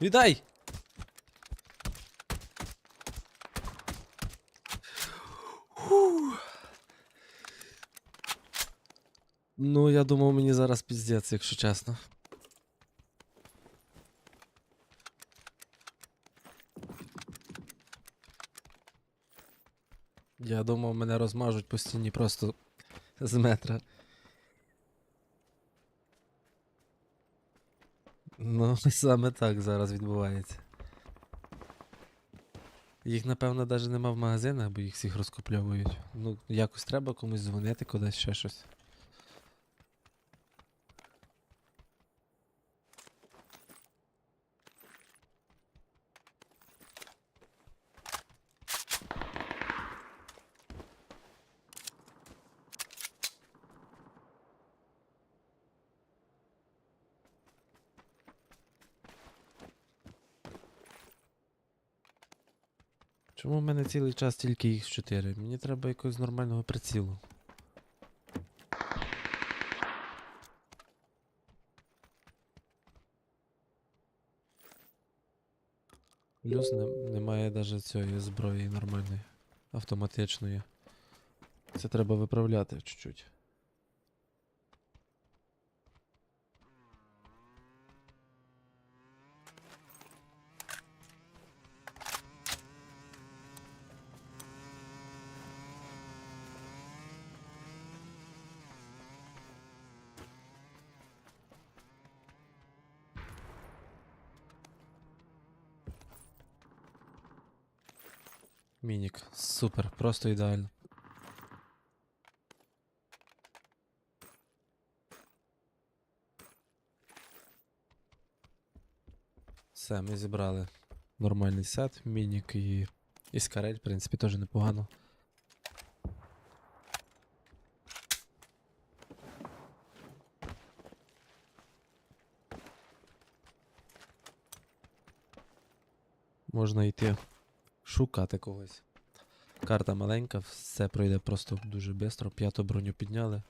Віддай! Ну, я думав, мені зараз піздець, якщо чесно. Я думав, мене розмажуть по стіні просто з метра. Ну, саме так зараз відбувається. Їх, напевно, навіть нема в магазинах, бо їх всіх розкупльовують. Ну, якось треба комусь дзвонити кудись, ще щось. Чому в мене цілий час тільки їх 4? Мені треба якогось нормального прицілу. Плюс не, немає навіть цієї зброї нормальної, автоматичної. Це треба виправляти чуть-чуть. Мінік, супер, просто ідеально. Все, ми зібрали нормальний сет, мінік і. І скарель, в принципі, теж непогано. Можна йти шукати когось. Карта маленька, все пройде просто дуже швидко. П'яту броню підняли.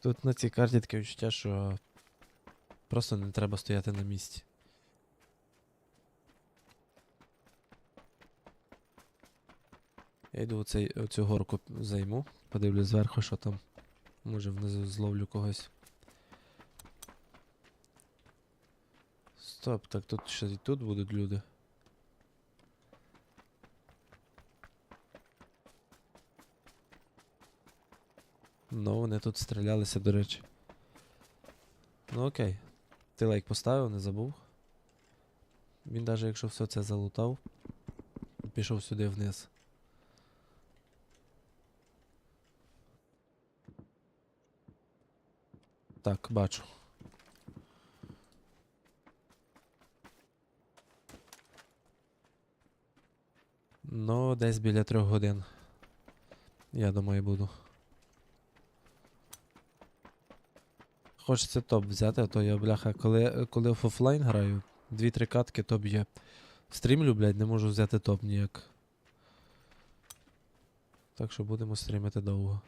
Тут на цій карті таке відчуття, що просто не треба стояти на місці. Я йду оцей, оцю горку займу, подивлюсь зверху, що там. Може внизу зловлю когось. Стоп, так тут ще і тут будуть люди. Ну, вони тут стрілялися, до речі. Ну окей. Ти лайк поставив, не забув. Він навіть якщо все це залутав, пішов сюди вниз. Так, бачу. Ну, десь біля трьох годин. Я думаю, буду. Хочеться топ взяти, а то я, бляха, коли, коли в офлайн граю, дві-три катки топ є. Стрімлю, блядь, не можу взяти топ ніяк. Так що будемо стрімити довго.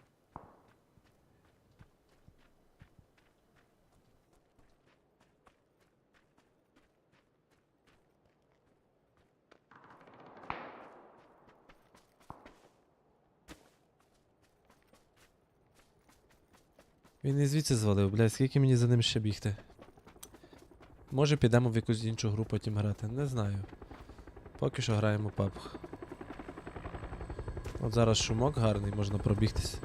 Він і звідси звалив, блядь, скільки мені за ним ще бігти? Може підемо в якусь іншу гру потім грати, не знаю. Поки що граємо PUBG. От зараз шумок гарний, можна пробігтись.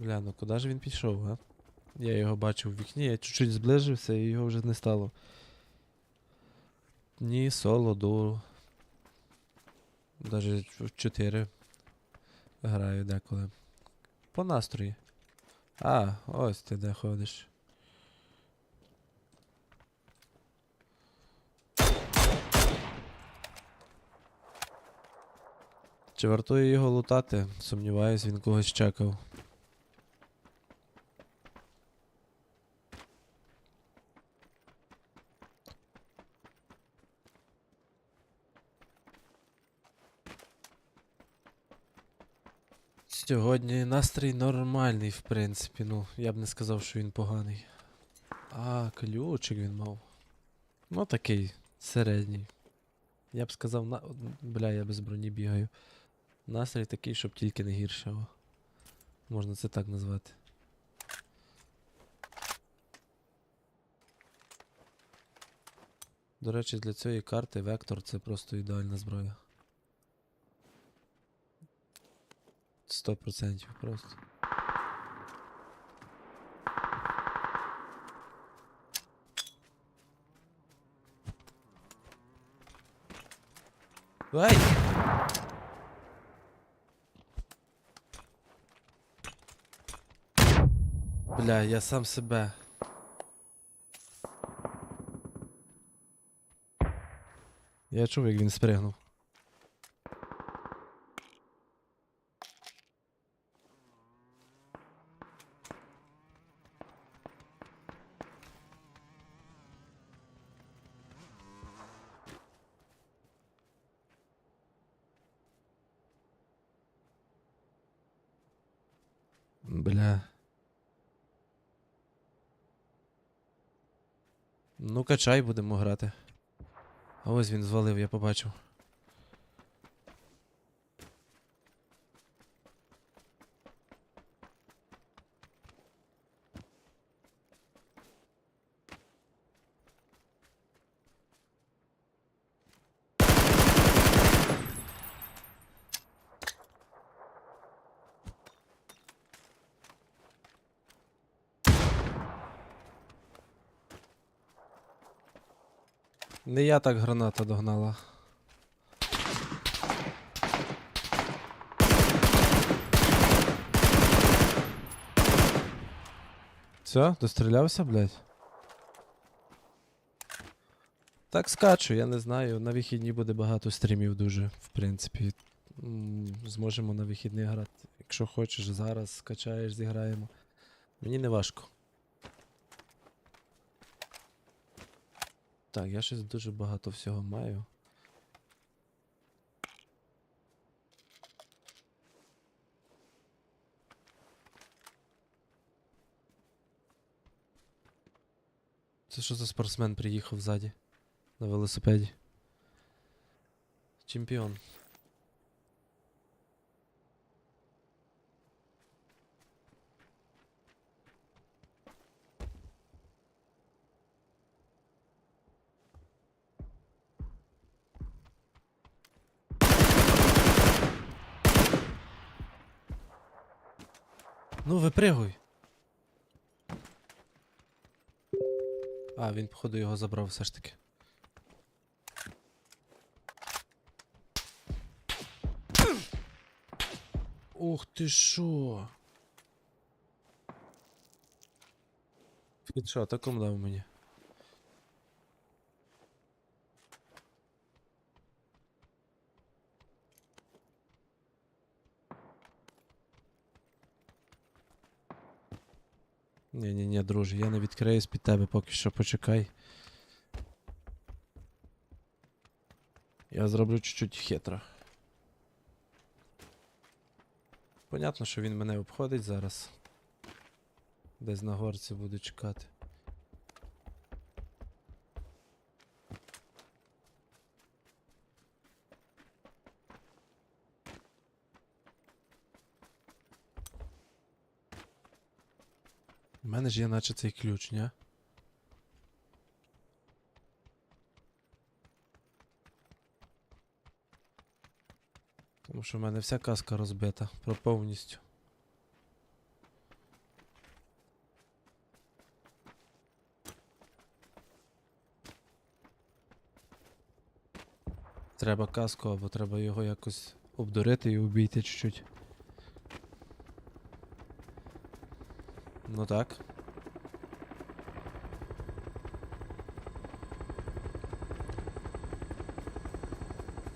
Бля, ну куди ж він пішов, а? Я його бачив в вікні, я чуть-чуть зближився і його вже не стало. Ні, соло, дуо. Даже в 4 граю деколи. По настрої. А, ось ти де ходиш. Чи вартує його лутати? Сумніваюсь, він когось чекав. Сьогодні настрій нормальний, в принципі. Ну, я б не сказав, що він поганий. А, ключик він мав. Ну, такий, середній. Я б сказав, на... бля, я без броні бігаю. Настрій такий, щоб тільки не гірше. Можна це так назвати. До речі, для цієї карти вектор це просто ідеальна зброя. 100% просто. Ай! Бля, я сам себе. Я чув, як він спригнув. Бля. Ну, качай, будемо грати. А ось він звалив, я побачив. Не я так граната догнала. Все, дострілявся, блядь? Так скачу, я не знаю. На вихідні буде багато стрімів дуже, в принципі. Зможемо на вихідні грати. Якщо хочеш, зараз скачаєш, зіграємо. Мені не важко. Так, я щось дуже багато всього маю. Це що за спортсмен приїхав ззаді на велосипеді? Чемпіон. Ну, випригуй. А, він, походу, його забрав все ж таки. Ух ти шо? Він що, атаком дав мені? Ні, ні, ні, друже, я не відкриюсь під тебе, поки що почекай. Я зроблю чуть-чуть хитро. Понятно, що він мене обходить зараз. Десь на горці буду чекати. У мене ж є наче цей ключ, ні? Тому що в мене вся каска розбита про повністю. Треба каску, або треба його якось обдурити і обійти чуть-чуть. Ну так.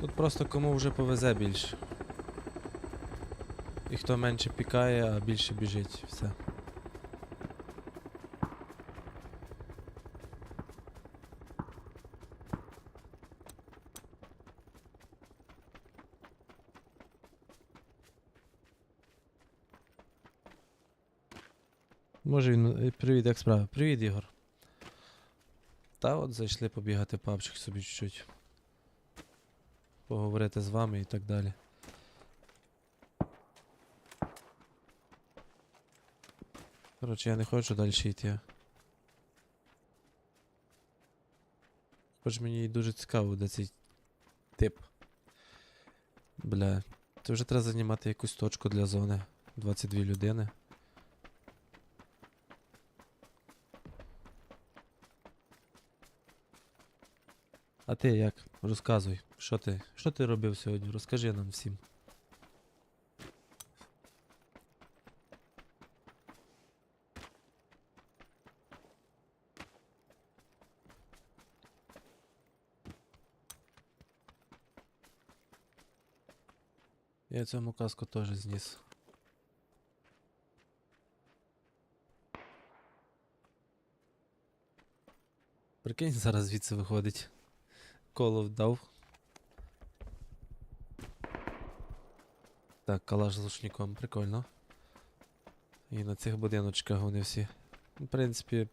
Тут просто кому вже повезе більше. І хто менше пікає, а більше біжить. Все. Може він. е, Привіт, як справа? Привіт, Ігор. Та от зайшли побігати папчик собі чуть-чуть. Поговорити з вами і так далі. Коротше, я не хочу далі йти. Хоч мені дуже цікаво, де цей тип. Бля. Це вже треба займати якусь точку для зони. 22 людини. А ти як? Розказуй, що ти, що ти робив сьогодні? Розкажи нам всім. Я цьому каску теж зніс. Прикинь, зараз звідси виходить. Коло вдав. Так, калаш з лучником, прикольно. І на цих будиночках вони всі. В принципі,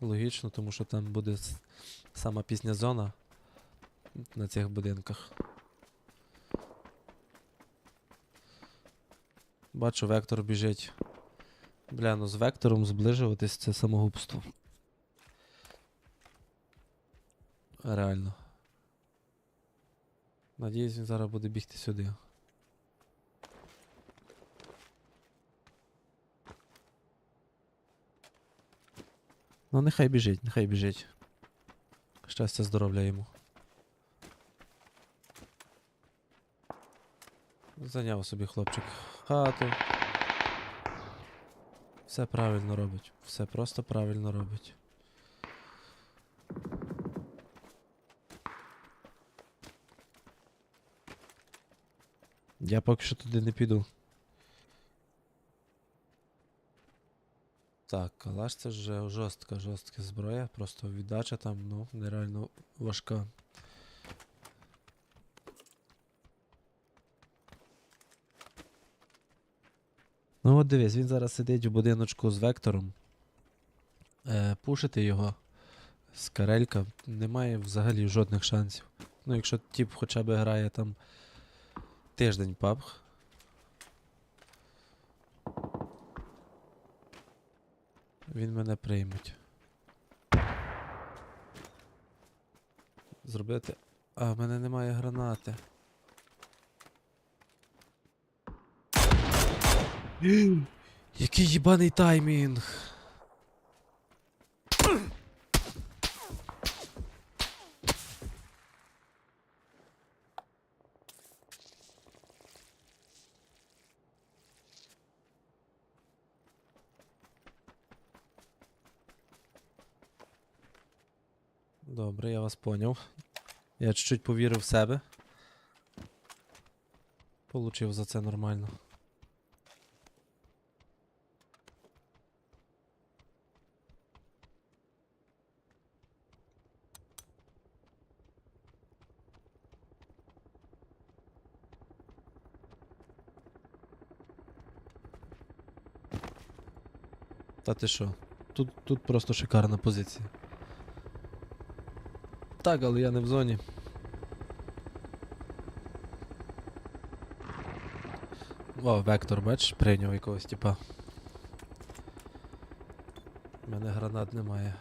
логічно, тому що там буде сама пісня зона на цих будинках. Бачу, вектор біжить. Бля, ну з вектором зближуватись це самогубство. Реально. Надіюсь, він зараз буде бігти сюди. Ну, нехай біжить, нехай біжить. Щастя, здоров'я йому. Зайняв собі хлопчик хату. Все правильно робить. Все просто правильно робить. Я поки що туди не піду. Так, калаш це вже жорстка, жорстка зброя, просто віддача там, ну, нереально важка. Ну от дивись, він зараз сидить в будиночку з вектором. Е, пушити його з карелька немає взагалі жодних шансів. Ну, якщо тип хоча б грає там тиждень паб. Він мене прийметь. Зробити. А, в мене немає гранати. Який їбаний таймінг. Добре, я вас поняв. Я чуть-чуть повірив в себе. Получив за це нормально. Та ти що? Тут, тут просто шикарна позиція. Так, але я не в зоні. О, вектор, бачиш, прийняв якогось типа. У мене гранат немає.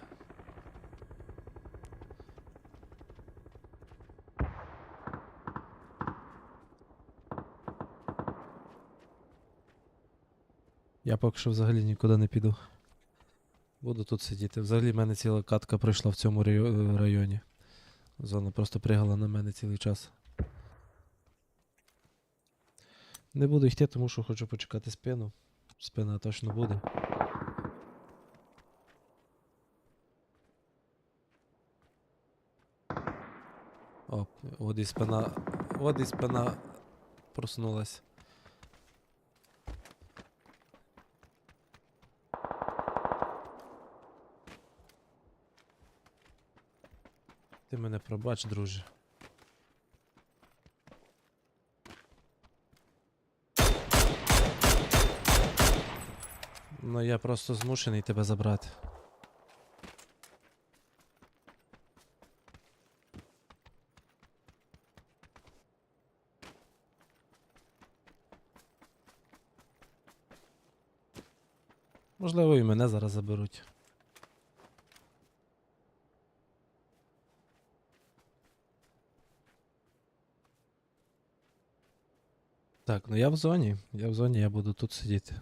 Я поки що взагалі нікуди не піду. Буду тут сидіти. Взагалі в мене ціла катка пройшла в цьому районі. Зона просто пригала на мене цілий час. Не буду йти, тому що хочу почекати спину. Спина точно буде. Оп, от і спина. От і спина проснулась. Ти мене пробач, друже. Ну я просто змушений тебе забрати. Можливо, і мене зараз заберуть. Так, ну я в зоні. Я в зоні, я буду тут сидіти.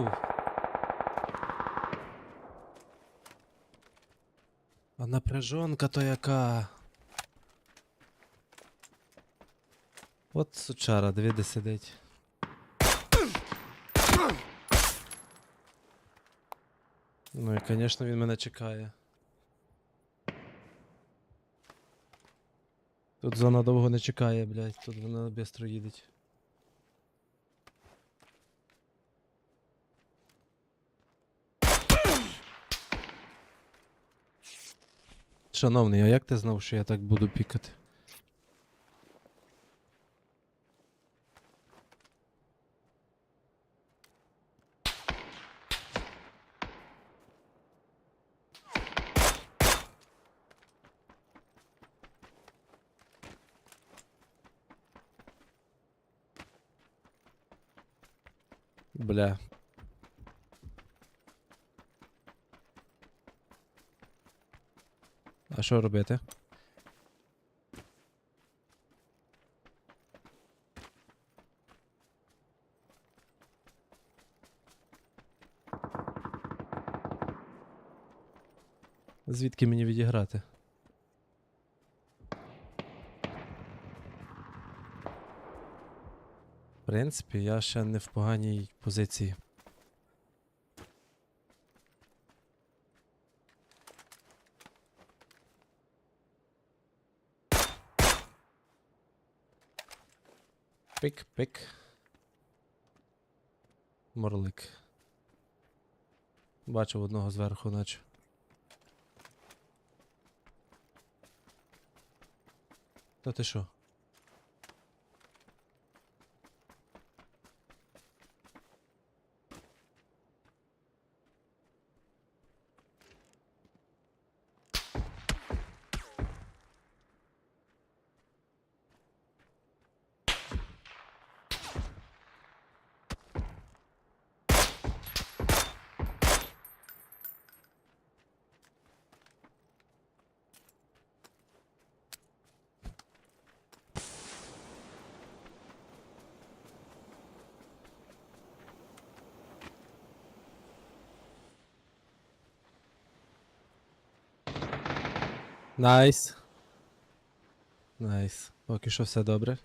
У. А напряжонка то яка. От сучара, диви, де сидить. Ну і, звісно, він мене чекає. Тут зона довго не чекає, блядь, тут вона швидко їдеть. Шановний, а як ти знав, що я так буду пікати? Бля. А що робити? Звідки мені відіграти? В принципі, я ще не в поганій позиції. Пик-пик. Морлик. Бачив одного зверху, наче. Та ти що? Найс. Найс. Поки що все добре.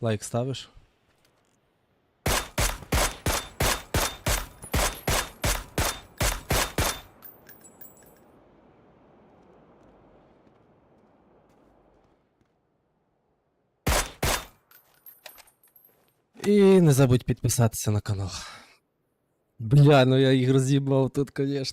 Лайк ставиш? І не забудь підписатися на канал. Бля, ну я їх роз'їбав тут, звісно.